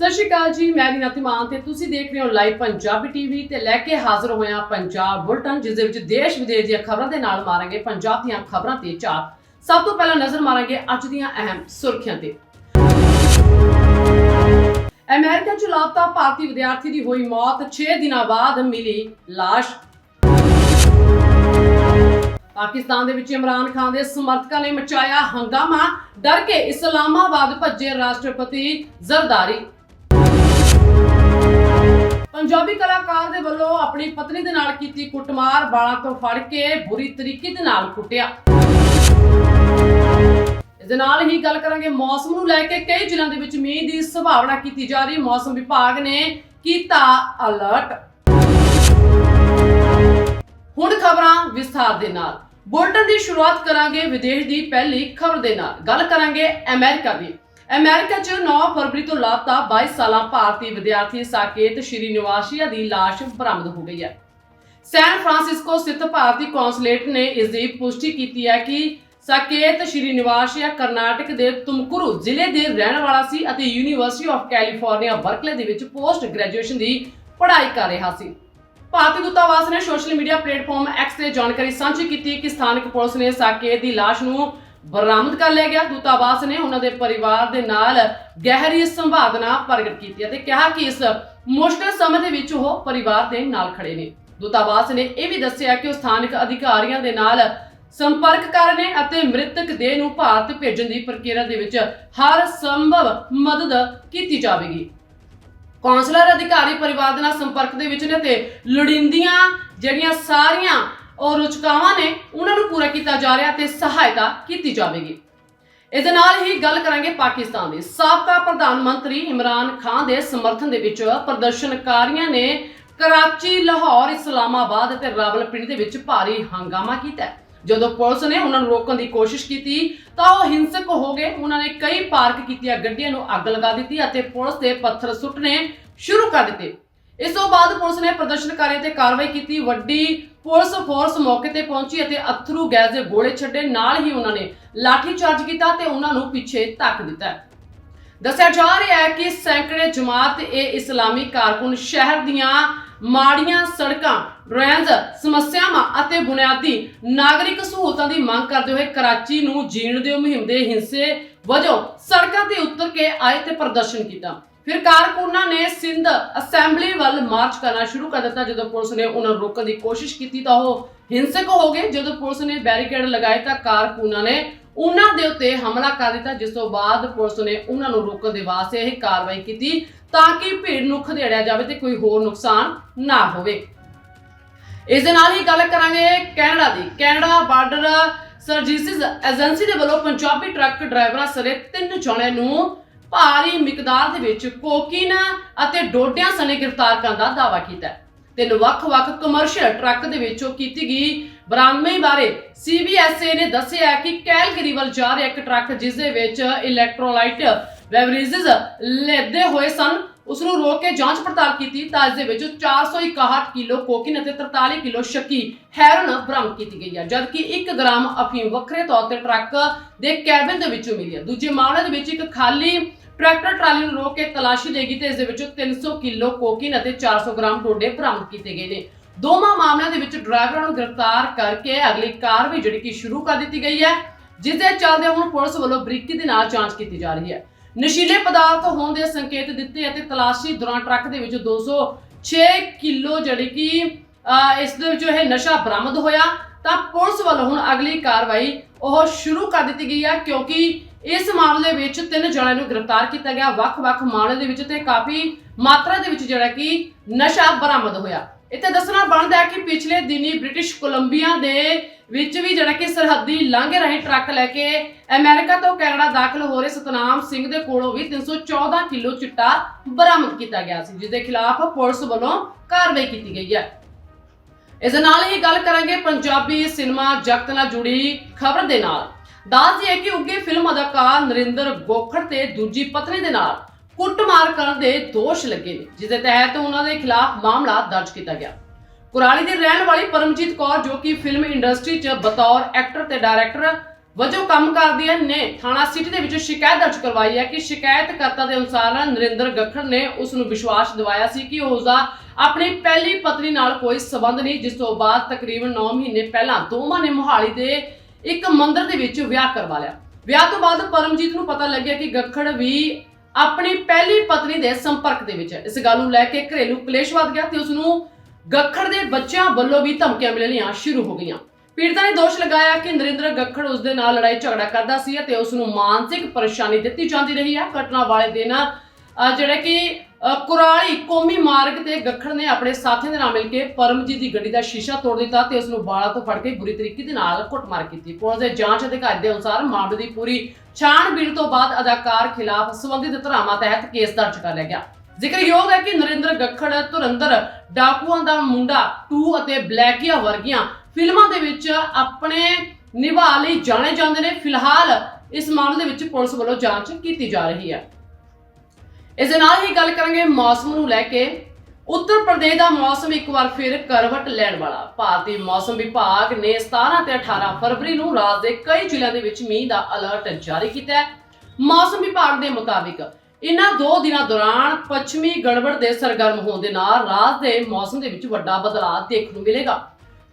ਸਤਿ ਸ਼੍ਰੀ ਅਕਾਲ ਜੀ, ਮੈਂ ਰੀਨਾ ਤਿਮਾਨ ਤੇ ਤੁਸੀਂ ਦੇਖ ਰਹੇ ਹੋ ਲਾਈਵ ਪੰਜਾਬੀ ਟੀਵੀ ਤੇ ਲੈ ਕੇ ਹਾਜ਼ਰ ਹੋਇਆ ਪੰਜਾਬ ਬੁਲਟਨ, ਜਿਸ ਦੇ ਵਿੱਚ ਦੇਸ਼ ਵਿਦੇਸ਼ ਦੀਆਂ ਖਬਰਾਂ ਦੇ ਨਾਲ ਮਾਰਾਂਗੇ ਪੰਜਾਬ ਦੀਆਂ ਖਬਰਾਂ ਤੇ ਚਾਰ। ਸਭ ਤੋਂ ਪਹਿਲਾਂ ਨਜ਼ਰ ਮਾਰਾਂਗੇ ਅੱਜ ਦੀਆਂ ਅਹਿਮ ਸੁਰਖੀਆਂ ਤੇ। ਅਮਰੀਕਾ ਚ ਲਾਪਤਾ ਭਾਰਤੀ ਵਿਦਿਆਰਥੀ ਦੀ ਹੋਈ ਮੌਤ 6 ਦਿਨਾਂ ਬਾਅਦ ਮਿਲੀ ਲਾਸ਼। ਪਾਕਿਸਤਾਨ ਦੇ ਵਿੱਚ ਇਮਰਾਨ ਖਾਨ ਦੇ ਸਮਰਥਕਾਂ ਨੇ ਮਚਾਇਆ ਹੰਗਾਮਾ, ਡਰ ਕੇ ਇਸਲਾਮਾਬਾਦ ਭੱਜੇ ਰਾਸ਼ਟਰਪਤੀ ਜ਼ਰਦਾਰੀ। ਪੰਜਾਬੀ ਕਲਾਕਾਰ ਦੇ ਵੱਲੋਂ ਆਪਣੀ ਪਤਨੀ ਦੇ ਨਾਲ ਕੀਤੀ ਕੁੱਟਮਾਰ ਬਾਲਾਂ ਤੋਂ ਫੜ ਕੇ ਬੁਰੀ ਤਰੀਕੇ ਦੇ ਨਾਲ ਕੁੱਟਿਆ। ਇਸ ਦੇ ਨਾਲ ਹੀ ਗੱਲ ਕਰਾਂਗੇ ਮੌਸਮ ਨੂੰ ਲੈ ਕੇ। ਕਈ ਜ਼ਿਲ੍ਹਿਆਂ ਦੇ ਵਿੱਚ ਮੀਂਹ ਦੀ ਸੰਭਾਵਨਾ ਕੀਤੀ ਜਾ ਰਹੀ ਮੌਸਮ ਵਿਭਾਗ ਨੇ ਕੀਤਾ ਅਲਰਟ। ਹੁਣ ਖਬਰਾਂ ਵਿਸਥਾਰ ਦੇ ਨਾਲ। ਬੁਲਟਨ ਦੀ ਸ਼ੁਰੂਆਤ ਕਰਾਂਗੇ ਵਿਦੇਸ਼ ਦੀ ਪਹਿਲੀ ਖਬਰ ਦੇ ਨਾਲ। ਗੱਲ ਕਰਾਂਗੇ ਅਮਰੀਕਾ ਦੀ। ਅਮਰੀਕਾ 'ਚ 9 ਫਰਵਰੀ ਤੋਂ ਲਾਪਤਾ 22 ਸਾਲਾਂ ਭਾਰਤੀ ਵਿਦਿਆਰਥੀ ਸਾਕੇਤ ਸ਼੍ਰੀਨਿਵਾਸੀਆ ਦੀ ਲਾਸ਼ ਬਰਾਮਦ ਹੋ ਗਈ ਹੈ। ਸੈਨ ਫਰਾਂਸਿਸਕੋ ਸਥਿਤ ਭਾਰਤੀ ਕੌਂਸੂਲੇਟ ਨੇ ਇਸ ਦੀ ਪੁਸ਼ਟੀ ਕੀਤੀ ਹੈ ਕਿ ਸਾਕੇਤ ਸ਼੍ਰੀਨਿਵਾਸੀਆ ਕਰਨਾਟਕ ਦੇ ਤੁਮਕੁਰੂ ਜ਼ਿਲ੍ਹੇ ਦੇ ਰਹਿਣ ਵਾਲਾ ਸੀ ਅਤੇ ਯੂਨੀਵਰਸਿਟੀ ਆਫ ਕੈਲੀਫੋਰਨੀਆ ਬਰਕਲੇ ਦੇ ਵਿੱਚ ਪੋਸਟ ਗ੍ਰੈਜੂਏਸ਼ਨ ਦੀ ਪੜ੍ਹਾਈ ਕਰ ਰਿਹਾ ਸੀ। ਭਾਰਤੀ ਦੂਤਾਵਾਸ ਨੇ ਸੋਸ਼ਲ ਮੀਡੀਆ ਪਲੇਟਫਾਰਮ ਐਕਸ ਤੇ ਜਾਣਕਾਰੀ ਸਾਂਝੀ ਕੀਤੀ ਕਿ ਸਥਾਨਕ ਪੁਲਿਸ ਨੇ ਸਾਕੇਤ ਦੀ ਲਾਸ਼ ਨੂੰ ਬਰਾਮਦ ਕਰ ਲਿਆ ਗਿਆ। ਦੂਤਾਵਾਸ ਨੇ ਉਹਨਾਂ ਦੇ ਪਰਿਵਾਰ ਦੇ ਨਾਲ ਗਹਿਰੀ ਸੰਵਾਦਨਾ ਪ੍ਰਗਟ ਕੀਤੀ ਅਤੇ ਕਿਹਾ ਕਿ ਇਸ ਮੁਸ਼ਕਲ ਸਮੇਂ ਦੇ ਵਿੱਚ ਉਹ ਪਰਿਵਾਰ ਦੇ ਨਾਲ ਖੜੇ ਨੇ। ਦੂਤਾਵਾਸ ਨੇ ਇਹ ਵੀ ਦੱਸਿਆ ਕਿ ਉਹ ਸਥਾਨਕ ਅਧਿਕਾਰੀਆਂ ਦੇ ਨਾਲ ਸੰਪਰਕ ਕਰ ਰਹੇ ਨੇ ਅਤੇ ਮ੍ਰਿਤਕ ਦੇਹ ਨੂੰ ਭਾਰਤ ਭੇਜਣ ਦੀ ਪ੍ਰਕਿਰਿਆ ਦੇ ਵਿੱਚ ਹਰ ਸੰਭਵ ਮਦਦ ਕੀਤੀ ਜਾਵੇਗੀ। ਕੌਂਸਲਰ, ਅਧਿਕਾਰੀ ਪਰਿਵਾਰ ਦੇ ਨਾਲ ਸੰਪਰਕ ਦੇ ਵਿੱਚ ਨੇ ਤੇ ਲੋੜੀਂਦੀਆਂ ਜਿਹੜੀਆਂ ਸਾਰੀਆਂ ਉਹ ਰੁਚਕਾਵਾਂ ਨੇ ਉਹਨਾਂ ਨੂੰ ਪੂਰਾ ਕੀਤਾ ਜਾ ਰਿਹਾ ਤੇ ਸਹਾਇਤਾ ਕੀਤੀ ਜਾਵੇਗੀ। ਇਸ ਦੇ ਨਾਲ ਹੀ ਗੱਲ ਕਰਾਂਗੇ ਪਾਕਿਸਤਾਨ ਦੀ। ਸਾਬਕਾ ਪ੍ਰਧਾਨ ਮੰਤਰੀ ਇਮਰਾਨ ਖਾਨ ਦੇ ਸਮਰਥਨ ਦੇ ਵਿੱਚ ਪ੍ਰਦਰਸ਼ਨਕਾਰੀਆਂ ਨੇ ਕਰਾਚੀ, ਲਾਹੌਰ, ਇਸਲਾਮਾਬਾਦ ਅਤੇ ਰਾਵਲਪਿੰਡੀ ਦੇ ਵਿੱਚ ਭਾਰੀ ਹੰਗਾਮਾ ਕੀਤਾ ਜਦੋਂ ਪੁਲਿਸ ਨੇ ਉਹਨਾਂ ਨੂੰ ਰੋਕਣ ਦੀ ਕੋਸ਼ਿਸ਼ ਕੀਤੀ, ਤਾਂ ਉਹ ਹਿੰਸਕ ਹੋ ਗਏ। ਉਹਨਾਂ ਨੇ ਕਈ ਪਾਰਕ ਕੀਤੀਆਂ, ਗੱਡੀਆਂ ਨੂੰ ਅੱਗ ਲਗਾ ਦਿੱਤੀ ਅਤੇ ਪੁਲਿਸ ਦੇ ਪੱਥਰ ਸੁੱਟਣੇ ਸ਼ੁਰੂ ਕਰ ਦਿੱਤੇ। ਇਸ ਤੋਂ ਬਾਅਦ ਪੁਲਿਸ ਨੇ ਪ੍ਰਦਰਸ਼ਨਕਾਰੀਆਂ ਤੇ ਕਾਰਵਾਈ ਕੀਤੀ। ਵੱਡੀ ਪੁਲਿਸ ਫੋਰਸ ਮੌਕੇ ਤੇ ਪਹੁੰਚੀ ਅਤੇ ਅਥਰੂ ਗੈਸ ਦੇ ਗੋਲੇ ਛੱਡੇ ਨਾਲ ਹੀ ਉਹਨਾਂ ਨੇ ਲਾਠੀ ਚਾਰਜ ਕੀਤਾ ਤੇ ਉਹਨਾਂ ਨੂੰ ਪਿੱਛੇ ਧੱਕ ਦਿੱਤਾ। ਦੱਸਿਆ ਜਾ ਰਿਹਾ ਹੈ ਕਿ ਸੈਂਕੜੇ ਜਮਾਤ ਇਹ ਇਸਲਾਮੀ ਕਾਰਕੁਨ ਸ਼ਹਿਰ ਦੀਆਂ ਮਾੜੀਆਂ ਸੜਕਾਂ ਡਰੇਨਜ਼ ਸਮੱਸਿਆਵਾਂ ਅਤੇ ਬੁਨਿਆਦੀ ਨਾਗਰਿਕ ਸਹੂਲਤਾਂ ਦੀ ਮੰਗ ਕਰਦੇ ਹੋਏ ਕਰਾਚੀ ਨੂੰ ਜੀਣ ਦਿਓ ਮੁਹਿੰਮ ਦੇ ਹਿੱਸੇ ਵਜੋਂ ਸੜਕਾਂ ਤੇ ਉਤਰ ਕੇ ਆਏ ਤੇ ਪ੍ਰਦਰਸ਼ਨ ਕੀਤਾ। ਫਿਰ ਕਾਰਕੁਨਾਂ ਨੇ ਸਿੰਧ ਅਸੈਂਬਲੀ ਵੱਲ ਮਾਰਚ ਕਰਨਾ ਸ਼ੁਰੂ ਕਰ ਦਿੱਤਾ। ਜਦੋਂ ਪੁਲਿਸ ਨੇ ਉਹਨਾਂ ਨੂੰ ਰੋਕਣ ਦੀ ਕੋਸ਼ਿਸ਼ ਕੀਤੀ ਤਾਂ ਉਹ ਹਿੰਸਕ ਹੋ ਗਏ। ਜਦੋਂ ਪੁਲਿਸ ਨੇ ਬੈਰੀਕੇਡ ਲਗਾਏ ਤਾਂ ਕਾਰਕੁਨਾਂ ਨੇ ਉਹਨਾਂ ਦੇ ਉੱਤੇ ਹਮਲਾ ਕਰ ਦਿੱਤਾ। ਜਿਸ ਤੋਂ ਬਾਅਦ ਪੁਲਿਸ ਨੇ ਉਹਨਾਂ ਨੂੰ ਰੋਕਣ ਦੇ ਵਾਸਤੇ ਇਹ ਕਾਰਵਾਈ ਕੀਤੀ ਤਾਂ ਕਿ ਭੀੜ ਨੂੰ ਖਦੇੜਿਆ ਜਾਵੇ ਤੇ ਕੋਈ ਹੋਰ ਨੁਕਸਾਨ ਨਾ ਹੋਵੇ। ਇਸ ਦੇ ਨਾਲ ਹੀ ਗੱਲ ਕਰਾਂਗੇ ਕੈਨੇਡਾ ਦੀ। ਕੈਨੇਡਾ ਬਾਰਡਰ ਸਰਜੀਸਿਸ ਏਜੰਸੀ ਦੇ ਵੱਲੋਂ ਪੰਜਾਬੀ ਟਰੱਕ ਡਰਾਈਵਰਾਂ ਸਰੇ ਤਿੰਨ ਜਣਿਆਂ ਨੂੰ ਭਾਰੀ ਮਿਕਦਾਰ ਦੇ ਵਿੱਚ ਕੋਕੀਨ ਅਤੇ ਡੋਡਿਆਂ ਸਣੇ ਗ੍ਰਿਫਤਾਰ ਕਰਨ ਦਾ ਦਾਅਵਾ ਕੀਤਾ ਤਿੰਨ ਵੱਖ-ਵੱਖ ਕਮਰਸ਼ੀਅਲ ਟਰੱਕ ਦੇ ਵਿੱਚੋਂ ਕੀਤੀ ਗਈ ਬਰਾਮਦਗੀ ਬਾਰੇ ਸੀਬੀਐਸਏ ਨੇ ਦੱਸਿਆ ਕਿ ਕੈਲਗਰੀ ਵੱਲ ਜਾ ਰਿਹਾ ਇੱਕ ਟਰੱਕ ਜਿਸ ਦੇ ਵਿੱਚ ਇਲੈਕਟ੍ਰੋਲਾਈਟ ਬੈਵਰੇजेस ਲੈਦੇ ਹੋਏ ਸਨ। ਉਸ ਨੂੰ ਰੋਕ ਕੇ ਜਾਂਚ ਪੜਤਾਲ ਕੀਤੀ ਤਾਂ ਇਸ ਦੇ ਵਿੱਚ 461 ਕਿਲੋ ਕੋਕਿਨ ਅਤੇ 43 ਕਿਲੋ ਸ਼ੱਕੀ ਹੈਰੋਨ ਬਰਾਮਦ ਕੀਤੀ ਗਈ ਹੈ, ਜਦਕਿ 1 ਗ੍ਰਾਮ ਅਫੀਮ ਵੱਖਰੇ ਤੌਰ ਤੇ ਟਰੱਕ ਦੇ ਕੈਬਨ ਦੇ ਵਿੱਚੋਂ ਮਿਲੀ ਹੈ। ਦੂਜੇ ਮਾਮਲੇ ਦੇ ਵਿੱਚ ਇੱਕ ਖਾਲੀ ਟਰੈਕਟਰ ਟਰਾਲੀ ਨੂੰ ਰੋਕ ਕੇ ਤਲਾਸ਼ੀ ਦੇਗੀ ਤੇ ਇਸ ਦੇ ਵਿੱਚੋਂ 300 ਕਿਲੋ ਕੋਕਿਨ ਅਤੇ 400 ਗ੍ਰਾਮ ਟੋਡੇ ਬਰਾਮਦ ਕੀਤੇ ਗਏ ਨੇ। ਦੋਵਾਂ ਮਾਮਲਿਆਂ ਦੇ ਵਿੱਚ ਡਰਾਈਵਰਾਂ ਨੂੰ ਗ੍ਰਿਫਤਾਰ ਕਰਕੇ ਅਗਲੀ ਕਾਰਵਾਈ ਜਿਹੜੀ ਕਿ ਸ਼ੁਰੂ ਕਰ ਦਿੱਤੀ ਗਈ ਹੈ, ਜਿਸ ਦੇ ਚੱਲਦੇ ਹੁਣ ਪੁਲਿਸ ਵੱਲੋਂ ਬਰੀਕੀ ਦੇ ਨਾਲ ਜਾਂਚ ਕੀਤੀ ਜਾ ਰਹੀ ਹੈ। ਨਸ਼ੀਲੇ ਪਦਾਰਥ ਹੋਣ ਦੇ ਸੰਕੇਤ ਦਿੱਤੇ ਅਤੇ ਤਲਾਸ਼ੀ ਦੌਰਾਨ ਟਰੱਕ ਦੇ ਵਿੱਚ 206 ਕਿਲੋ ਜਿਹੜੀ ਕਿ ਅਹ, ਇਸ ਦੇ ਵਿੱਚੋਂ ਇਹ ਨਸ਼ਾ ਬਰਾਮਦ ਹੋਇਆ। ਤਾਂ ਪੁਲਿਸ ਵੱਲੋਂ ਹੁਣ ਅਗਲੀ ਕਾਰਵਾਈ ਉਹ ਸ਼ੁਰੂ ਕਰ ਦਿੱਤੀ ਗਈ ਹੈ ਕਿਉਂਕਿ ਇਸ ਮਾਮਲੇ ਵਿੱਚ ਤਿੰਨ ਜਣਿਆਂ ਨੂੰ ਗ੍ਰਿਫਤਾਰ ਕੀਤਾ ਗਿਆ। ਵੱਖ-ਵੱਖ ਮਾਮਲੇ ਦੇ ਵਿੱਚ ਤੇ ਕਾਫੀ ਮਾਤਰਾ ਦੇ ਵਿੱਚ ਜਿਹੜਾ ਕਿ ਨਸ਼ਾ ਬਰਾਮਦ ਹੋਇਆ। ਇੱਥੇ ਦੱਸਣਾ ਬਣਦਾ ਹੈ ਕਿ ਪਿਛਲੇ ਦਿਨੀ ਬ੍ਰਿਟਿਸ਼ ਕੋਲੰਬੀਆ ਦੇ ਵਿੱਚ ਵੀ ਜਿਹੜਾ ਕਿ ਸਰਹੱਦੀ ਲਾਂਘੇ ਰਾਹੀਂ ਟਰੱਕ ਲੈ ਕੇ ਅਮਰੀਕਾ ਤੋਂ ਕੈਨੇਡਾ ਦਾਖਲ ਹੋ ਰਹੇ ਸਤਨਾਮ ਸਿੰਘ ਦੇ ਕੋਲੋਂ ਵੀ 314 ਕਿਲੋ ਚਿੱਟਾ ਬਰਾਮਦ ਕੀਤਾ ਗਿਆ ਸੀ ਜਿਸ ਦੇ ਖਿਲਾਫ ਪੁਲਿਸ ਵੱਲੋਂ ਕਾਰਵਾਈ ਕੀਤੀ ਗਈ ਹੈ। ਇਸ ਦੇ ਨਾਲ ਹੀ ਗੱਲ ਕਰਾਂਗੇ ਪੰਜਾਬੀ ਸਿਨੇਮਾ ਜਗਤ ਨਾਲ ਜੁੜੀ ਖਬਰ ਦੇ ਨਾਲ। ਦੱਸ ਦਈਏ ਕਿ ਉੱਗੇ ਫਿਲਮ ਅਦਾਕਾਰ ਨਰਿੰਦਰ ਗੋਖੜ ਤੇ ਦੂਜੀ ਪਤਨੀ ਦੇ ਨਾਲ ਕੁੱਟਮਾਰ ਕਰਨ ਦੇ ਦੋਸ਼ ਲੱਗੇ ਨੇ ਜਿਸ ਦੇ ਤਹਿਤ ਉਹਨਾਂ ਦੇ ਖਿਲਾਫ ਮਾਮਲਾ ਦਰਜ ਕੀਤਾ ਗਿਆ। ਕੁਰਾਲੀ ਦੀ ਰਹਿਣ ਵਾਲੀ ਪਰਮਜੀਤ ਕੌਰ, ਜੋ ਕਿ ਫਿਲਮ ਇੰਡਸਟਰੀ 'ਚ ਬਤੌਰ ਐਕਟਰ ਤੇ ਡਾਇਰੈਕਟਰ ਵਜੋਂ ਕੰਮ ਕਰਦੀਆਂ ਨੇ, ਥਾਣਾ ਸਿਟੀ ਦੇ ਵਿੱਚ ਸ਼ਿਕਾਇਤ ਦਰਜ ਕਰਵਾਈ ਹੈ ਕਿ ਸ਼ਿਕਾਇਤਕਰਤਾ ਦੇ ਅਨੁਸਾਰ ਨਰਿੰਦਰ ਗੱਖੜ ਨੇ ਉਸ ਨੂੰ ਵਿਸ਼ਵਾਸ ਦਿਵਾਇਆ ਸੀ ਕਿ ਉਸ ਦਾ ਆਪਣੀ ਪਹਿਲੀ ਪਤਨੀ ਨਾਲ ਕੋਈ ਸਬੰਧ ਨਹੀਂ, ਜਿਸ ਤੋਂ ਬਾਅਦ ਤਕਰੀਬਨ 9 ਮਹੀਨੇ ਪਹਿਲਾਂ ਦੋਵਾਂ ਨੇ ਮੋਹਾਲੀ ਦੇ ਇੱਕ ਮੰਦਿਰ ਦੇ ਵਿੱਚ ਵਿਆਹ ਕਰਵਾ ਲਿਆ। ਵਿਆਹ ਤੋਂ ਬਾਅਦ ਪਰਮਜੀਤ ਨੂੰ ਪਤਾ ਲੱਗਿਆ ਕਿ ਗੱਖੜ ਵੀ ਆਪਣੀ ਪਹਿਲੀ ਪਤਨੀ ਦੇ ਸੰਪਰਕ ਦੇ ਵਿੱਚ ਹੈ। ਇਸ ਗੱਲ ਨੂੰ ਲੈ ਕੇ ਘਰੇਲੂ ਕਲੇਸ਼ ਵੱਧ ਗਿਆ ਤੇ ਉਸ ਨੂੰ ਗੱਖੜ ਦੇ ਬੱਚਿਆਂ ਵੱਲੋਂ ਵੀ ਧਮਕੀਆਂ ਮਿਲਣੀਆਂ ਸ਼ੁਰੂ ਹੋ ਗਈਆਂ। ਪੀੜਤਾ ਨੇ ਦੋਸ਼ ਲਗਾਇਆ ਕਿ ਨਰਿੰਦਰ ਗੱਖੜ ਉਸ ਦੇ ਨਾਲ ਲੜਾਈ ਝਗੜਾ ਕਰਦਾ ਸੀ ਅਤੇ ਉਸ ਨੂੰ ਮਾਨਸਿਕ ਪਰੇਸ਼ਾਨੀ ਦਿੱਤੀ ਜਾਂਦੀ ਰਹੀ ਹੈ। ਘਟਨਾ ਵਾਲੇ ਦਿਨ ਜਿਹੜਾ ਕਿ ਕੁਰਾਲੀ ਕੌਮੀ ਮਾਰਗ ਤੇ ਗੱਖੜ ਨੇ ਆਪਣੇ ਸਾਥੀਆਂ ਦੇ ਨਾਲ ਮਿਲ ਕੇ ਪਰਮਜੀਤ ਦੀ ਗੱਡੀ ਦਾ ਸ਼ੀਸ਼ਾ ਤੋੜ ਦਿੱਤਾ ਤੇ ਉਸ ਨੂੰ ਬਾਲਾਂ ਤੋਂ ਫੜ ਕੇ ਬੁਰੀ ਤਰੀਕੇ ਦੇ ਨਾਲ ਕੁੱਟਮਾਰ ਕੀਤੀ। ਪੁਲਿਸ ਦੇ ਜਾਂਚ ਅਧਿਕਾਰੀ ਦੇ ਅਨੁਸਾਰ ਮਾਮਲੇ ਦੀ ਪੂਰੀ ਛਾਣਬੀਣ ਤੋਂ ਬਾਅਦ ਅਦਾਕਾਰ ਖਿਲਾਫ ਸੰਬੰਧਿਤ ਧਾਰਾਵਾਂ ਤਹਿਤ ਕੇਸ ਦਰਜ ਕਰ ਲਿਆ ਗਿਆ। ਜ਼ਿਕਰਯੋਗ ਹੈ ਕਿ ਨਰਿੰਦਰ ਗੱਖੜ ਧੁਰੰਦਰ ਡਾਕੂਆਂ ਦਾ ਮੁੰਡਾ 2 ਅਤੇ ਬਲੈਕੀਆ ਵਰਗੀਆਂ ਫਿਲਮਾਂ ਦੇ ਵਿੱਚ ਆਪਣੇ ਨਿਭਾ ਲਈ ਜਾਣੇ ਜਾਂਦੇ ਨੇ। ਫਿਲਹਾਲ ਇਸ ਮਾਮਲੇ ਦੇ ਵਿੱਚ ਪੁਲਿਸ ਵੱਲੋਂ ਜਾਂਚ ਕੀਤੀ ਜਾ ਰਹੀ ਹੈ। ਇਸ ਦੇ ਨਾਲ ਹੀ ਗੱਲ ਕਰਾਂਗੇ ਮੌਸਮ ਨੂੰ ਲੈ ਕੇ। ਉੱਤਰ ਪ੍ਰਦੇਸ਼ ਦਾ ਮੌਸਮ ਇੱਕ ਵਾਰ ਫਿਰ ਕਰਵਟ ਲੈਣ ਵਾਲਾ। ਭਾਰਤੀ ਮੌਸਮ ਵਿਭਾਗ ਨੇ 17 ਤੇ 18 ਫਰਵਰੀ ਨੂੰ ਰਾਜ ਦੇ ਕਈ ਜ਼ਿਲ੍ਹਿਆਂ ਦੇ ਵਿੱਚ ਮੀਂਹ ਦਾ ਅਲਰਟ ਜਾਰੀ ਕੀਤਾ ਹੈ। ਮੌਸਮ ਵਿਭਾਗ ਦੇ ਮੁਤਾਬਿਕ ਇਨ੍ਹਾਂ ਦੋ ਦਿਨਾਂ ਦੌਰਾਨ ਪੱਛਮੀ ਗੜਬੜ ਦੇ ਸਰਗਰਮ ਹੋਣ ਦੇ ਨਾਲ ਰਾਜ ਦੇ ਮੌਸਮ ਦੇ ਵਿੱਚ ਵੱਡਾ ਬਦਲਾਅ ਦੇਖਣ ਨੂੰ ਮਿਲੇਗਾ।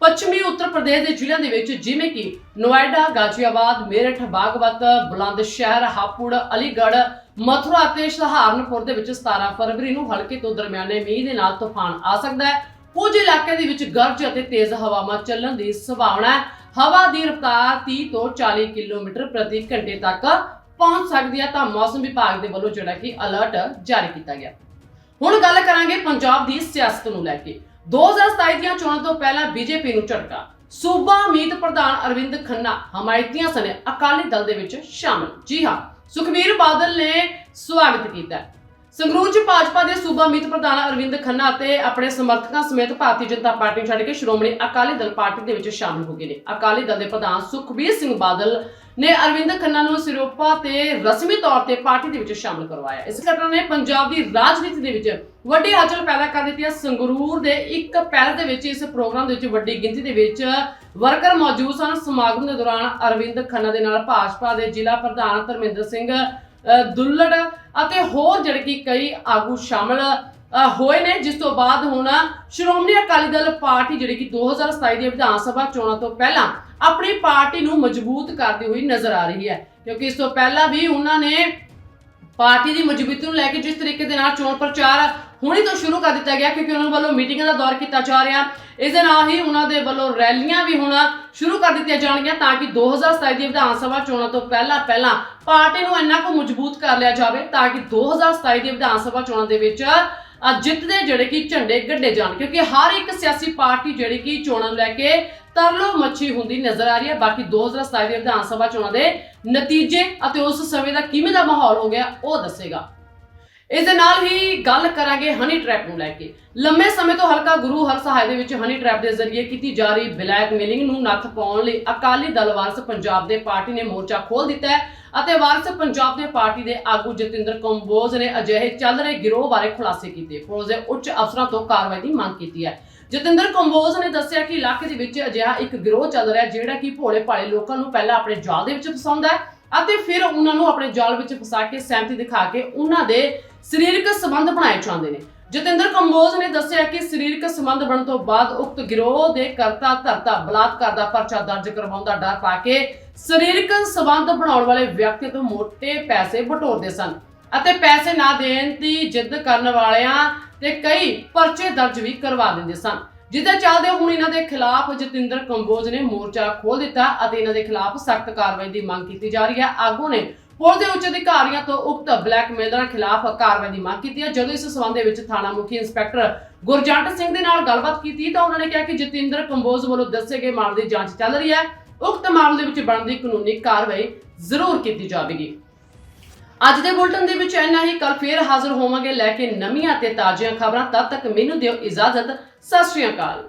ਪੱਛਮੀ ਉੱਤਰ ਪ੍ਰਦੇਸ਼ ਦੇ ਜ਼ਿਲ੍ਹਿਆਂ ਦੇ ਵਿੱਚ ਜਿਵੇਂ ਕਿ ਨੋਇਡਾ, ਗਾਜ਼ੀਆਬਾਦ, ਮੇਰਠ, ਬਾਗਵਤ, ਬੁਲੰਦ ਸ਼ਹਿਰ, ਹਾਪੁੜ, ਅਲੀਗੜ੍ਹ, ਮਥੁਰਾ ਅਤੇ ਸਹਾਰਨਪੁਰ ਦੇ ਵਿੱਚ 17 ਫਰਵਰੀ ਨੂੰ ਹਲਕੇ ਤੋਂ ਦਰਮਿਆਨੇ ਮੀਂਹ ਦੇ ਨਾਲ ਤੂਫਾਨ ਆ ਸਕਦਾ ਹੈ। ਕੁਝ ਇਲਾਕਿਆਂ ਦੇ ਵਿੱਚ ਗਰਜ ਅਤੇ ਤੇਜ਼ ਹਵਾਵਾਂ ਚੱਲਣ ਦੀ ਸੰਭਾਵਨਾ ਹੈ। ਹਵਾ ਦੀ ਰਫ਼ਤਾਰ 30 ਤੋਂ 40 ਕਿਲੋਮੀਟਰ ਪ੍ਰਤੀ ਘੰਟੇ ਤੱਕ ਪਹੁੰਚ ਸਕਦੀ ਹੈ। ਤਾਂ ਮੌਸਮ ਵਿਭਾਗ ਦੇ ਵੱਲੋਂ ਜਿਹੜਾ ਕਿ ਅਲਰਟ ਜਾਰੀ ਕੀਤਾ ਗਿਆ। ਹੁਣ ਗੱਲ ਕਰਾਂਗੇ ਪੰਜਾਬ ਦੀ ਸਿਆਸਤ ਨੂੰ ਲੈ ਕੇ। 2027 ਦੀਆਂ ਚੋਣਾਂ ਤੋਂ ਪਹਿਲਾਂ ਬੀਜੇਪੀ ਨੂੰ ਝਟਕਾ। ਸੂਬਾ ਮੀਤ ਪ੍ਰਧਾਨ ਅਰਵਿੰਦ ਖੰਨਾ ਹਮਾਇਤੀਆਂ ਸਨੇ ਅਕਾਲੀ ਦਲ ਦੇ ਵਿੱਚ ਸ਼ਾਮਲ। ਜੀ ਹਾਂ ਸੁਖਬੀਰ ਬਾਦਲ ਨੇ ਸਵਾਗਤ ਕੀਤਾ। ਸੰਗਰੂਰ ਚ ਭਾਜਪਾ ਦੇ ਸੂਬਾ ਮੀਤ ਪ੍ਰਧਾਨ ਅਰਵਿੰਦ ਖੰਨਾ ਅਤੇ ਆਪਣੇ ਸਮਰਥਕਾਂ ਸਮੇਤ ਭਾਰਤੀ ਜਨਤਾ ਪਾਰਟੀ ਨੂੰ ਛੱਡ ਕੇ ਸ਼੍ਰੋਮਣੀ ਅਕਾਲੀ ਦਲ ਪਾਰਟੀ ਦੇ ਵਿੱਚ ਸ਼ਾਮਲ ਹੋ ਗਏ ਨੇ। ਅਕਾਲੀ ਦਲ ਦੇ ਪ੍ਰਧਾਨ ਸੁਖਬੀਰ ਸਿੰਘ ਬਾਦਲ ਨੇ ਅਰਵਿੰਦ ਖੰਨਾ ਨੂੰ ਸਿਰੋਪਾ ਤੇ ਰਸਮੀ ਤੌਰ ਤੇ ਪਾਰਟੀ ਦੇ ਵਿੱਚ ਸ਼ਾਮਲ ਕਰਵਾਇਆ। ਇਸ ਘਟਨਾ ਨੇ ਪੰਜਾਬ ਦੀ ਰਾਜਨੀਤੀ ਦੇ ਵਿੱਚ ਵੱਡੀ ਹਲਚਲ ਪੈਦਾ ਕਰ ਦਿੱਤੀ ਹੈ ਸੰਗਰੂਰ ਦੇ ਇੱਕ ਪਹਿਲ ਦੇ ਵਿੱਚ ਇਸ ਪ੍ਰੋਗਰਾਮ ਦੇ ਵਿੱਚ ਵੱਡੀ ਗਿਣਤੀ ਦੇ ਵਿੱਚ ਵਰਕਰ ਮੌਜੂਦ ਸਨ। ਸਮਾਗਮ ਦੇ ਦੌਰਾਨ ਅਰਵਿੰਦ ਖੰਨਾ ਦੇ ਨਾਲ ਭਾਜਪਾ ਦੇ ਜ਼ਿਲ੍ਹਾ ਪ੍ਰਧਾਨ ਧਰਮਿੰਦਰ ਸਿੰਘ ਦੁੱਲੜ ਅਤੇ ਹੋਰ ਜਿਹੜੇ ਕਿ ਕਈ ਆਗੂ ਸ਼ਾਮਲ ਹੋਏ ਨੇ। ਜਿਸ ਤੋਂ ਬਾਅਦ ਹੁਣ ਸ਼੍ਰੋਮਣੀ ਅਕਾਲੀ ਦਲ ਪਾਰਟੀ ਜਿਹੜੀ ਕਿ 2027 ਦੀਆਂ ਵਿਧਾਨ ਸਭਾ ਚੋਣਾਂ ਤੋਂ ਪਹਿਲਾਂ ਆਪਣੀ ਪਾਰਟੀ ਨੂੰ ਮਜ਼ਬੂਤ ਕਰਦੀ ਹੋਈ ਨਜ਼ਰ ਆ ਰਹੀ ਹੈ। ਕਿਉਂਕਿ ਇਸ ਤੋਂ ਪਹਿਲਾਂ ਵੀ ਉਹਨਾਂ ਨੇ ਪਾਰਟੀ ਦੀ ਮਜ਼ਬੂਤੀ ਨੂੰ ਲੈ ਕੇ ਜਿਸ ਤਰੀਕੇ ਦੇ ਨਾਲ ਚੋਣ ਪ੍ਰਚਾਰ ਹੁਣੇ ਤੋਂ ਸ਼ੁਰੂ ਕਰ ਦਿੱਤਾ ਗਿਆ ਕਿਉਂਕਿ ਉਹਨਾਂ ਵੱਲੋਂ ਮੀਟਿੰਗਾਂ ਦਾ ਦੌਰ ਕੀਤਾ ਜਾ ਰਿਹਾ। ਇਸ ਦੇ ਨਾਲ ਹੀ ਉਹਨਾਂ ਦੇ ਵੱਲੋਂ ਰੈਲੀਆਂ ਵੀ ਹੁਣ ਸ਼ੁਰੂ ਕਰ ਦਿੱਤੀਆਂ ਜਾਣਗੀਆਂ ਤਾਂ ਕਿ 2027 ਦੀ ਵਿਧਾਨ ਸਭਾ ਚੋਣਾਂ ਤੋਂ ਪਹਿਲਾਂ ਪਹਿਲਾਂ ਪਾਰਟੀ ਨੂੰ ਇੰਨਾ ਕੁ ਮਜ਼ਬੂਤ ਕਰ ਲਿਆ ਜਾਵੇ ਤਾਂ ਕਿ 2027 ਦੀ ਵਿਧਾਨ ਸਭਾ ਚੋਣਾਂ ਦੇ ਵਿੱਚ ਅ, ਜਿੱਤ ਦੇ ਜਿਹੜੇ ਕਿ ਝੰਡੇ ਗੱਡੇ ਜਾਣ। ਕਿਉਂਕਿ ਹਰ ਇੱਕ ਸਿਆਸੀ ਪਾਰਟੀ ਜਿਹੜੀ ਕਿ ਚੋਣਾਂ ਨੂੰ ਲੈ ਕੇ ਤਰਲੋ ਮੱਛੀ ਹੁੰਦੀ ਨਜ਼ਰ ਆ ਰਹੀ ਹੈ। ਬਾਕੀ 2027 ਦੀ ਵਿਧਾਨ ਸਭਾ ਚੋਣਾਂ ਦੇ ਨਤੀਜੇ ਅਤੇ ਉਸ ਸਮੇਂ ਦਾ ਕਿਵੇਂ ਦਾ ਮਾਹੌਲ ਹੋ ਗਿਆ ਉਹ ਦੱਸੇਗਾ। ਇਸ ਦੇ ਨਾਲ ਹੀ ਗੱਲ ਕਰਾਂਗੇ ਹਨੀ ਟ੍ਰੈਪ ਨੂੰ ਲੈ ਕੇ। ਲੰਮੇ ਸਮੇਂ ਤੋਂ ਹਲਕਾ ਗੁਰੂ ਹਰ ਸਹਾਇ ਦੇ ਵਿੱਚ ਹਨੀ ਟ੍ਰੈਪ ਦੇ ਜ਼ਰੀਏ ਕੀਤੀ ਜਾ ਰਹੀ ਬਲੈਕ ਮੇਲਿੰਗ ਨੂੰ ਨੱਥ ਪਾਉਣ ਲਈ ਅਕਾਲੀ ਦਲ ਵਾਰਸ ਪੰਜਾਬ ਦੇ ਪਾਰਟੀ ਨੇ ਮੋਰਚਾ ਖੋਲ ਦਿੱਤਾ ਹੈ ਅਤੇ ਵਾਰਸ ਪੰਜਾਬ ਦੇ ਪਾਰਟੀ ਦੇ ਆਗੂ ਜਤਿੰਦਰ ਕੰਬੋਜ ਨੇ ਅਜਿਹੇ ਚੱਲ ਰਹੇ ਗਿਰੋਹ ਬਾਰੇ ਖੁਲਾਸੇ ਕੀਤੇ। ਪੁਲਿਸ ਦੇ ਉੱਚ ਅਫਸਰਾਂ ਤੋਂ ਕਾਰਵਾਈ ਦੀ ਮੰਗ ਕੀਤੀ ਹੈ। ਜਤਿੰਦਰ ਕੰਬੋਜ ਨੇ ਦੱਸਿਆ ਕਿ ਇਲਾਕੇ ਦੇ ਵਿੱਚ ਅਜਿਹਾ ਇੱਕ ਗਿਰੋਹ ਚੱਲ ਰਿਹਾ ਜਿਹੜਾ ਕਿ ਭੋਲੇ ਭਾਲੇ ਲੋਕਾਂ ਨੂੰ ਪਹਿਲਾਂ ਆਪਣੇ ਜਾਲ ਦੇ ਵਿੱਚ ਫਸਾਉਂਦਾ ਹੈ ਅਤੇ ਫਿਰ ਉਹਨਾਂ ਨੂੰ ਆਪਣੇ ਜਾਲ ਵਿੱਚ ਫਸਾ ਕੇ ਸਹਿਮਤੀ ਦਿਖਾ ਕੇ ਉਹਨਾਂ ਦੇ ਸਰੀਰਕ ਸੰਬੰਧ ਬਣਾਏ ਚਾਹੁੰਦੇ ਨੇ। ਜਤਿੰਦਰ ਕੰਬੋਜ ਨੇ ਦੱਸਿਆ ਕਿ ਸਰੀਰਕ ਸੰਬੰਧ ਬਣਨ ਤੋਂ ਬਾਅਦ ਉਕਤ ਗਿਰੋਹ ਦੇ ਕਰਤਾ ਧਰਤਾ ਬਲਾਤਕਾਰ ਦਾ ਪਰਚਾ ਦਰਜ ਕਰਵਾਉਣ ਦਾ ਡਰ ਪਾ ਕੇ ਸਰੀਰਕ ਸੰਬੰਧ ਬਣਾਉਣ ਵਾਲੇ ਵਿਅਕਤੀ ਤੋਂ ਮੋٹے ਪੈਸੇ ਬਟੋਰਦੇ ਸਨ ਅਤੇ ਪੈਸੇ ਨਾ ਦੇਣ ਦੀ ਜਿੱਦ ਕਰਨ ਵਾਲਿਆਂ ਤੇ ਕਈ ਪਰਚੇ ਦਰਜ ਵੀ ਕਰਵਾ ਦਿੰਦੇ ਸਨ। ਜਿਹਦੇ ਚੱਲਦੇ ਹੁਣ ਇਹਨਾਂ ਦੇ ਖਿਲਾਫ ਜਤਿੰਦਰ ਕੰਬੋਜ ਨੇ ਮੋਰਚਾ ਖੋਲ ਦਿੱਤਾ ਅਤੇ ਇਹਨਾਂ ਦੇ ਖਿਲਾਫ ਸਖਤ ਕਾਰਵਾਈ ਦੀ ਮੰਗ ਕੀਤੀ ਜਾ ਰਹੀ ਹੈ। ਆਗੂ ਨੇ ਪੁਲਿਸ ਦੇ ਉੱਚ ਅਧਿਕਾਰੀਆਂ ਤੋਂ ਉਕਤ ਬਲੈਕਮੇਲਰਾਂ ਖਿਲਾਫ ਕਾਰਵਾਈ ਦੀ ਮੰਗ ਕੀਤੀ ਹੈ। ਜਦੋਂ ਇਸ ਸੰਬੰਧ ਵਿੱਚ ਥਾਣਾ ਮੁਖੀ ਇੰਸਪੈਕਟਰ ਗੁਰਜੰਟ ਸਿੰਘ ਦੇ ਨਾਲ ਗੱਲਬਾਤ ਕੀਤੀ, ਤਾਂ ਉਹਨਾਂ ਨੇ ਕਿਹਾ ਕਿ ਜਤਿੰਦਰ ਕੰਬੋਜ ਵੱਲੋਂ ਦੱਸੇ ਗਏ ਮਾਮਲੇ ਦੀ ਜਾਂਚ ਚੱਲ ਰਹੀ ਹੈ। ਉਕਤ ਮਾਮਲੇ ਵਿੱਚ ਬਣਦੀ ਕਾਨੂੰਨੀ ਕਾਰਵਾਈ ਜ਼ਰੂਰ ਕੀਤੀ ਜਾਵੇਗੀ। ਅੱਜ ਦੇ ਬੁਲਟਨ ਦੇ ਵਿੱਚ ਇੰਨਾ ਹੀ। ਕੱਲ ਫੇਰ ਹਾਜ਼ਰ ਹੋਵਾਂਗੇ ਲੈ ਕੇ ਨਵੀਆਂ ਤੇ ਤਾਜ਼ੀਆਂ ਖਬਰਾਂ। ਤਦ ਤੱਕ ਮੈਨੂੰ ਦਿਓ ਇਜਾਜ਼ਤ। ਸਤਿ ਸ਼੍ਰੀ ਅਕਾਲ।